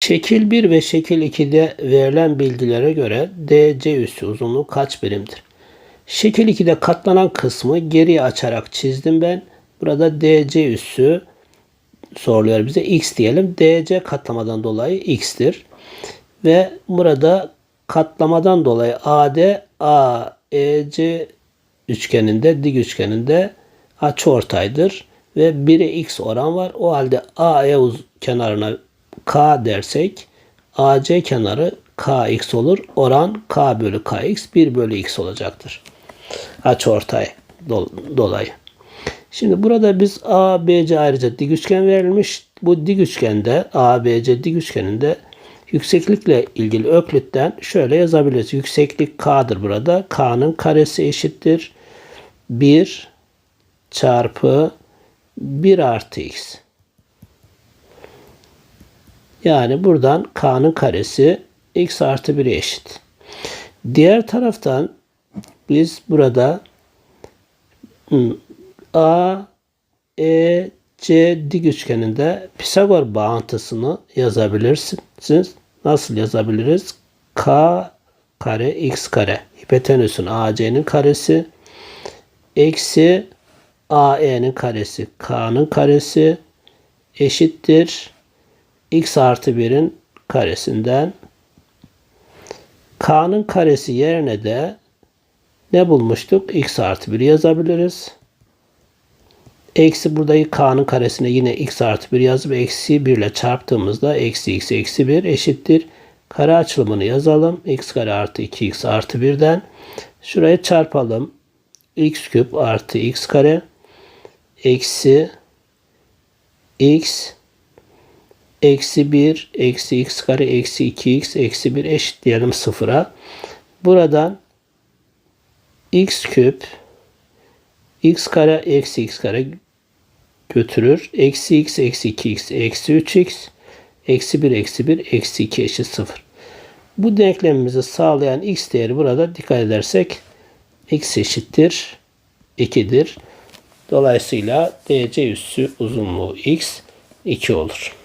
Şekil 1 ve şekil 2'de verilen bilgilere göre DC üssü uzunluğu kaç birimdir? Şekil 2'de katlanan kısmı geriye açarak çizdim ben. Burada DC üssü soruluyor bize. X diyelim. DC katlamadan dolayı X'tir. Ve burada katlamadan dolayı AD AEC üçgeninde, dik üçgeninde açıortaydır ve 1'e x oran var. O halde AE kenarına k dersek AC kenarı kx olur. Oran k bölü kx 1 bölü x olacaktır. Açıortay dol- dolayı. Şimdi burada biz ABC ayrıca dik üçgen verilmiş. Bu dik üçgende ABC dik üçgeninde yükseklikle ilgili Öklit'ten şöyle yazabiliriz. Yükseklik k'dır burada. K'nın karesi eşittir. 1 çarpı 1 artı x. Yani buradan k'nın karesi x artı 1'e eşit. Diğer taraftan biz burada hmm, A, E, C dik üçgeninde Pisagor bağıntısını yazabilirsiniz. Nasıl yazabiliriz? K kare x kare. Hipotenüsün AC'nin karesi eksi AE'nin karesi K'nın karesi eşittir x artı 1'in karesinden K'nın karesi yerine de ne bulmuştuk? x artı 1 yazabiliriz. Eksi buradaki k'nın karesine yine x artı 1 yazıp eksi 1 ile çarptığımızda eksi x eksi 1 eşittir. Kare açılımını yazalım. x kare artı 2x artı 1'den. Şuraya çarpalım. x küp artı x kare eksi x eksi 1 eksi x kare eksi 2x eksi 1 eşitleyelim sıfıra. Buradan x küp x kare eksi x kare götürür. Eksi x eksi 2x eksi 3x eksi 1 eksi 1 eksi 2 eşit 0. Bu denklemimizi sağlayan x değeri burada dikkat edersek x eşittir 2'dir. Dolayısıyla DC üssü uzunluğu x 2 olur.